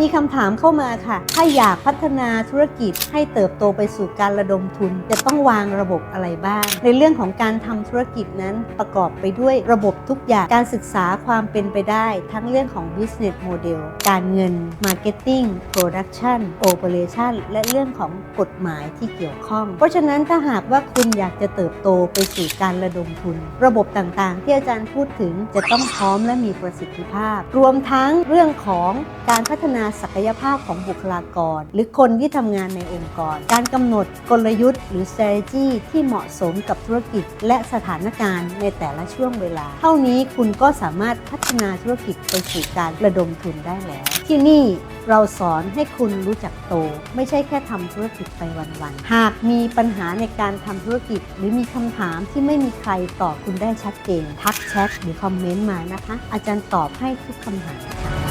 มีคำถามเข้ามาค่ะ ถ้าอยากพัฒนาธุรกิจให้เติบโตไปสู่การระดมทุน จะต้องวางระบบอะไรบ้าง ในเรื่องของการทำธุรกิจนั้นประกอบไปด้วยระบบทุกอย่างการศึกษาความเป็นไปได้ ทั้งเรื่องของ business model การเงิน marketing production operation และเรื่องของกฎหมายที่เกี่ยวข้อง เพราะฉะนั้นถ้าหากว่าคุณอยากจะเติบโตไปสู่การระดมทุน ระบบต่างๆ ที่อาจารย์พูดถึงจะต้องพร้อมและมีประสิทธิภาพ รวมทั้งเรื่องของการพัฒนาศักยภาพของบุคลากร หรือคนที่ทำงานในองค์กร การกำหนดกลยุทธ์ หรือ strategy ที่เหมาะสมกับธุรกิจ และสถานการณ์ในแต่ละช่วงเวลา เท่านี้คุณก็สามารถพัฒนาธุรกิจไปสู่การระดมทุนได้แล้ว ที่นี่เราสอนให้คุณรู้จักโต ไม่ใช่แค่ทำธุรกิจไปวันๆ หากมีปัญหาในการทำธุรกิจ หรือมีคำถามที่ไม่มีใครตอบคุณได้ชัดเจน ทักแชทหรือคอมเมนต์มานะคะ อาจารย์ตอบให้ทุกคำถามค่ะ